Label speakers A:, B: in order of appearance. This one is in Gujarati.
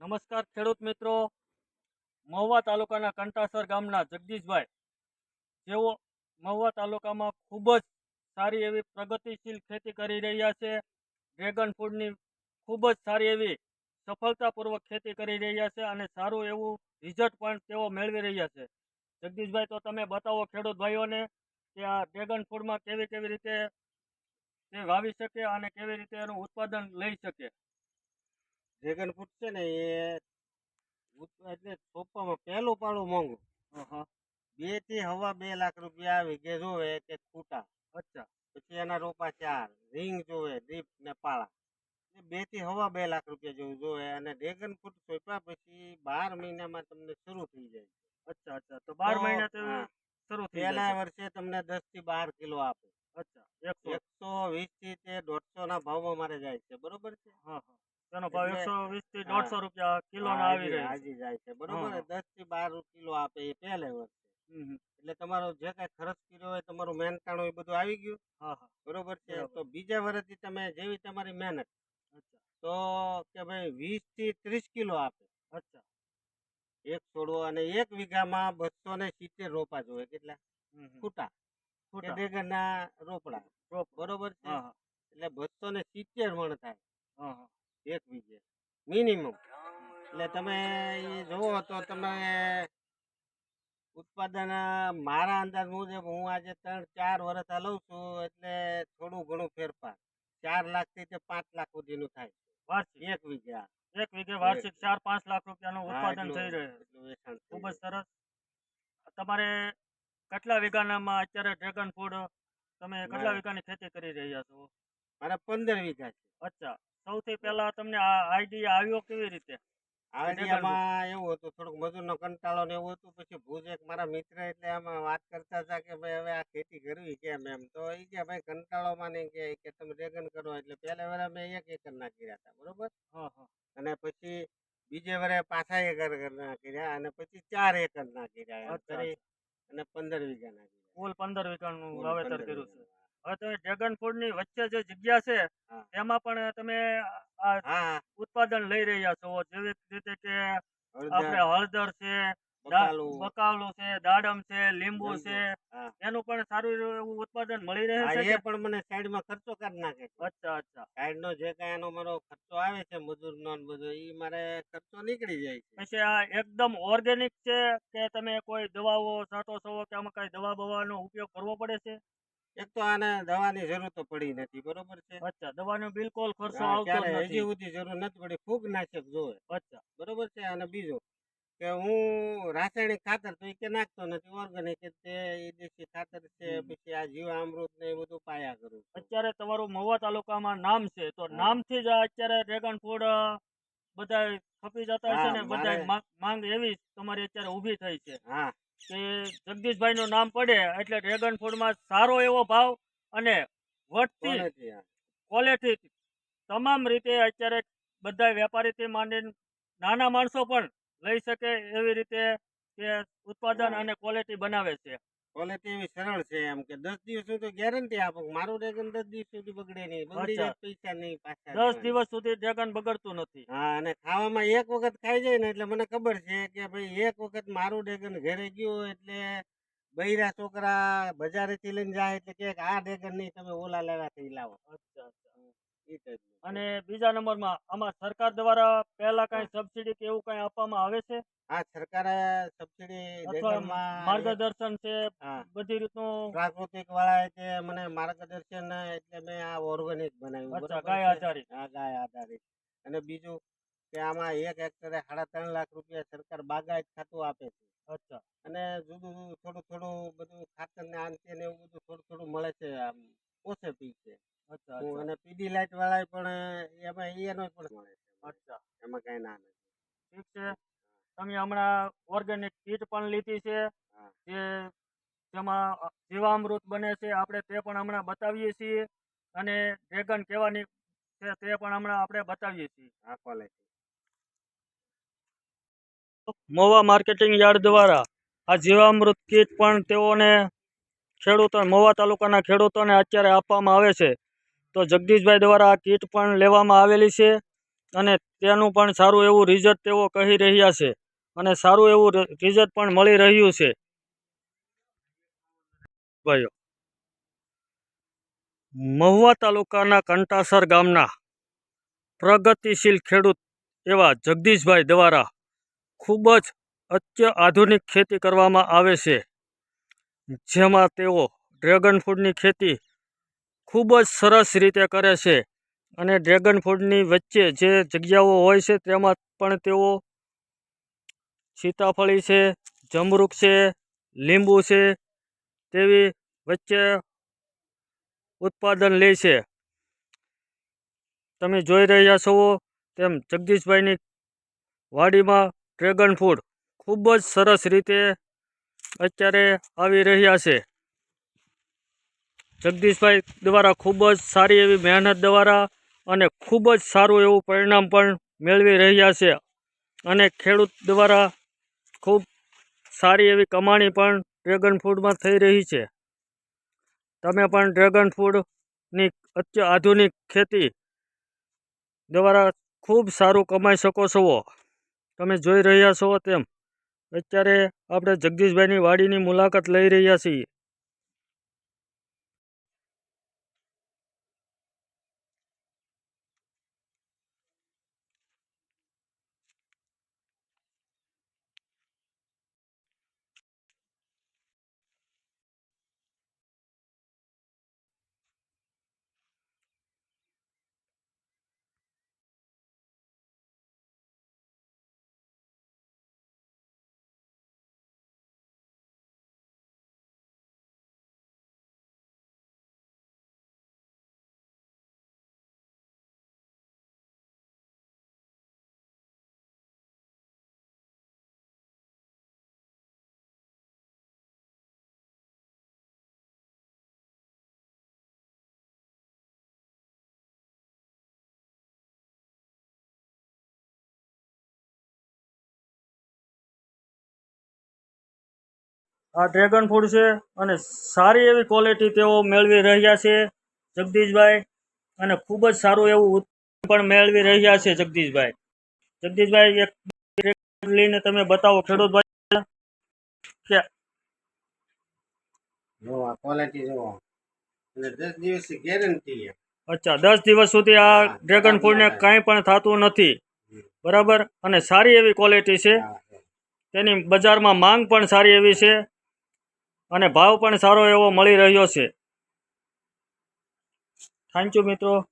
A: નમસ્કાર ખેડૂત મિત્રો. મહુવા તાલુકાના કંટાસર ગામના જગદીશભાઈ. જેઓ મહુવા તાલુકામાં ખૂબ જ સારી એવી પ્રગતિશીલ ખેતી કરી રહ્યા છે. ડ્રેગન ફૂડની ખૂબ જ સારી એવી સફળતાપૂર્વક ખેતી કરી રહ્યા છે અને સારું એવું રિઝલ્ટ પણ તેઓ મેળવી રહ્યા છે. જગદીશભાઈ, તો તમે બતાવો ખેડૂત ભાઈઓને કે આ ડ્રેગન ફૂડમાં કેવી કેવી રીતે તે વાવી શકે અને કેવી રીતે એનું ઉત્પાદન લઈ શકે?
B: ડ્રેગન ફ્રૂટ છે ને એ એટલે સોપામાં પહેલું પાડું મોંઘું. બેથી હવા બે લાખ રૂપિયા વીઘે જોવે કે ખૂટા.
A: અચ્છા.
B: પછી એના રોપા ચાર રીંગ જોવે ડીપ ને પાળા. બેથી હવા બે લાખ રૂપિયા જેવું જોવે અને ડ્રેગન ફ્રૂટ સોંપ્યા પછી બાર મહિનામાં તમને શરૂ થઈ જાય.
A: અચ્છા અચ્છા. તો બાર મહિના તો શરૂ થઈ
B: પહેલા વર્ષે તમને દસથી બાર કિલો આપે.
A: અચ્છા. એકસો
B: વીસથી તે દોઢસો ના ભાવમાં મારે જાય છે. બરોબર છે?
A: હા હા. તેનો ભાવ એકસો
B: વીસથી
A: દોઢસો રૂપિયા કિલો ના આવી રહ્યો
B: હાજી જાય છે. બરોબર દસથી બાર કિલો આપે એ પહેલે વર્ષે
A: હમ હમ.
B: એટલે તમારો જે કઈ ખર્ચ કર્યો હોય તમારું મહેનતાણું એ બધું આવી ગયું. બરોબર છે. તો બીજા વર્ષથી તમે જેવી તમારી મહેનત. તો કે ભાઈ વીસથી ત્રીસ કિલો આપે.
A: અચ્છા.
B: એક છોડવો અને એક વીઘામાં બસો ને સિત્તેર રોપા જોઈએ કેટલા?
A: ખૂટા.
B: ફૂટા.
A: ફૂટા.
B: ડેગરના રોપડા.
A: રોપ.
B: બરોબર છે? એટલે બસો ને સિત્તેર મણ થાય. એક વીઘે મિનિમમ એટલે તમે એ જુઓ તો તમે ઉત્પાદન મારા અંદાજ મુજબ હું આજે ત્રણ ચાર વર્ષ લઉં છું એટલે થોડું ઘણું ફેરફાર. ચાર લાખથી તે પાંચ લાખ સુધીનું થાય
A: વાર્ષિક.
B: એક વીઘા.
A: એક વીઘે વાર્ષિક ચાર પાંચ લાખ રૂપિયાનું ઉત્પાદન થઈ રહ્યું. ખૂબ જ સરસ. તમારે કેટલા વીઘાનામાં અત્યારે ડ્રેગન ફૂડ તમે કેટલા વીઘાની ખેતી કરી રહ્યા છો?
B: મારા પંદર વીઘા છે.
A: અચ્છા. સૌથી પહેલા તમને આ આઈડિયા આવ્યો કેવી રીતે?
B: આઈડિયામાં એવું હતું થોડુંક મજૂરનો કંટાળો ને એવું હતું પછી ભુજ એક મારા મિત્ર એટલે આમાં વાત કરતા હતા કે ભાઈ હવે આ ખેતી કરવી કેમ એમ તો એ કે ભાઈ કંટાળોમાં નહીં કે કે તમે રેગન કરો એટલે પહેલા વેરા મેં એક એકર ના કર્યા હતા બરોબર?
A: હા હા.
B: અને પછી બીજે વરે પાછા એકર ના કર્યા અને પછી ચાર એકર ના કર્યા અને પંદર વીઘા ના કર્યા.
A: કુલ પંદર વીઘા
B: નું
A: વાવેતર
B: 15
A: કર્યું છે. તમે ડ્રેગન ફ્રૂટની વચ્ચે જે જગ્યા છે. એમાં પણ તમે આ ઉત્પાદન લઈ રહ્યા છો. જેવી રીતે કે આપણે
B: હળદર
A: છે
B: બકાલું.
A: છે દાડમ છે લીંબુ
B: લીંબુ,
A: છે એનું પણ સારું એવું ઉત્પાદન મળી રહે છે
B: એ પણ મને સાઈડમાં ખર્ચો કરી નાખે
A: અચ્છા અચ્છા.
B: સાઈડ નો જે કઈ એનો મારો ખર્ચો આવે છે મજૂર નો બધો એ મારે ખર્ચો નીકળી જાય છે.
A: પછી આ એકદમ ઓર્ગેનિક છે કે તમે કોઈ દવાઓ છાંટો છો કે આમાં કઈ દવા બવાનો ઉપયોગ કરવો પડે છે?
B: એક તો આને દવાની જરૂર તો પડી નથી બરોબર છે?
A: અચ્છા દવાનો બિલકુલ ખર્ચો આવતો
B: નથી હજી સુધી જરૂર નથી પડી ફૂગનાશક જોવે.
A: અચ્છા.
B: બરોબર છે? અને બીજું કે હું રાસાયણિક ખાતર તો કે નાખતો નથી ઓર્ગેનિક તે દેશી ખાતર છે પછી આ જીવામૃત ને એ બધું પાયા કરું
A: અત્યારે તમારું મહુવા તાલુકામાં નામ છે તો. નામથી જ અત્યારે ડ્રેગન ફૂડ બધા ખપી જતા છે ને બધા માંગ માંગ એવી તમારી અત્યારે ઊભી થઈ છે.
B: હા.
A: કે જગદીશભાઈ નું નામ પડે એટલે ડ્રેગન ફ્રૂટમાં સારો એવો ભાવ અને વધતી. ક્વોલિટી તમામ રીતે અત્યારે બધા વેપારીથી માંડીને નાના માણસો પણ લઈ શકે એવી રીતે તે ઉત્પાદન અને ક્વોલિટી બનાવે છે
B: ક્વોલિટી એવી સરળ છે એમ કે દસ દિવસ સુધી ગેરંટી આપો મારું ડ્રેગન દસ દિવસ સુધી બગડે નહીં બગડી જાય પૈસા નહીં પાછા
A: દસ દિવસ સુધી ડ્રેગન બગડતું નથી.
B: હા અને ખાવામાં એક વખત ખાઈ જાય ને એટલે મને ખબર છે કે ભાઈ એક વખત મારું ડેગન ઘરે ગયું એટલે બૈરા છોકરા બજારેથી લઈને જાય એટલે કે આ ડેગન નહીં તમે ઓલા લેવાથી લાવો.
A: અચ્છા. અને બીજા નંબરમાં આમાં સરકાર દ્વારા પહેલા કઈ સબસીડી કે એવું કઈ આપવામાં આવે છે?
B: હા સરકારે સબસિડી
A: માર્ગદર્શન છે બધી રીતનું?
B: પ્રાકૃતિક વાળા કે મને માર્ગદર્શન એટલે મેં આ ઓર્ગેનિક બનાવ્યું
A: ગાય આધારિત.
B: હા ગાય આધારિત. અને બીજું કે આમાં એક હેક્ટરે સાડા ત્રણ લાખ રૂપિયા સરકાર બાગાયત ખાતું આપે છે.
A: અચ્છા.
B: અને જુદું જુદું થોડું થોડું બધું ખાતર ને આંતે ને એવું બધું થોડું થોડું મળે છે આમ ઓછે પી
A: અચ્છા
B: અને પીડી લાઈટ વાળા પણ એમાં એનો પણ મળે છે.
A: અચ્છા.
B: એમાં કઈ ના નથી.
A: ઠીક છે. તમે હમણાં ઓર્ગેનિક કીટ પણ લીધી છે. જે જેમાં જીવામૃત બને છે આપણે તે પણ હમણાં બતાવીએ છીએ. અને ડ્રેગન કહેવાની છે તે પણ હમણાં આપણે બતાવીએ છીએ.
B: આ ક્વોલિટી
A: મોવા માર્કેટિંગ યાર્ડ દ્વારા આ જીવામૃત કીટ પણ તેઓને ખેડૂતો મોવા તાલુકાના ખેડૂતોને અત્યારે આપવામાં આવે છે. તો જગદીશભાઈ દ્વારા આ કીટ પણ લેવામાં આવેલી છે અને તેનું પણ સારું એવું રિઝલ્ટ તેઓ કહી રહ્યા છે અને સારું એવું રિઝલ્ટ પણ મળી રહ્યું છે. ભાઈઓ, મહુવા તાલુકાના કંટાસર ગામના પ્રગતિશીલ ખેડૂત એવા જગદીશભાઈ દ્વારા ખૂબ જ અત્ય આધુનિક ખેતી કરવામાં આવે છે. જેમાં તેઓ ડ્રેગન ફ્રૂટની ખેતી ખૂબ જ સરસ રીતે કરે છે. અને ડ્રેગન ફૂડની વચ્ચે જે જગ્યાઓ હોય છે, તેમાં પણ તેઓ સીતાફળી છે, જમરૂક છે, લીંબુ છે, તેવી વચ્ચે ઉત્પાદન લે છે. તમે જોઈ રહ્યા છો તેમ જગદીશભાઈની વાડીમાં ડ્રેગન ફૂડ ખૂબ જ સરસ રીતે અત્યારે આવી રહ્યા છે. જગદીશભાઈ દ્વારા ખૂબ જ સારી એવી મહેનત દ્વારા અને ખૂબ જ સારું એવું પરિણામ પણ મેળવી રહ્યા છે. અને ખેડૂત દ્વારા ખૂબ સારી એવી કમાણી પણ ડ્રેગન ફૂડમાં થઈ રહી છે. તમે પણ ડ્રેગન ફૂડની અત્ય આધુનિક ખેતી દ્વારા ખૂબ સારું કમાઈ શકો છો. તમે જોઈ રહ્યા છો તેમ અત્યારે આપણે જગદીશભાઈની વાડીની મુલાકાત લઈ રહ્યા છીએ. આ ડ્રેગન ફ્રૂટ છે અને સારી એવી ક્વોલિટી તેઓ મેળવી રહ્યા છે જગદીશભાઈ. અને ખૂબ જ સારું એવું ઉત્પાદન પણ મેળવી રહ્યા છે જગદીશભાઈ. જગદીશભાઈ એક લઈને તમે બતાવો ખેડૂત ભાઈ કે અચ્છા દસ દિવસ સુધી આ ડ્રેગન ફ્રૂટને કાંઈ પણ થતું નથી. બરાબર? અને સારી એવી ક્વોલિટી
B: છે.
A: તેની બજારમાં માંગ પણ સારી એવી છે. અને ભાવ પણ સારો એવો મળી રહ્યો છે. થેન્ક યુ મિત્રો.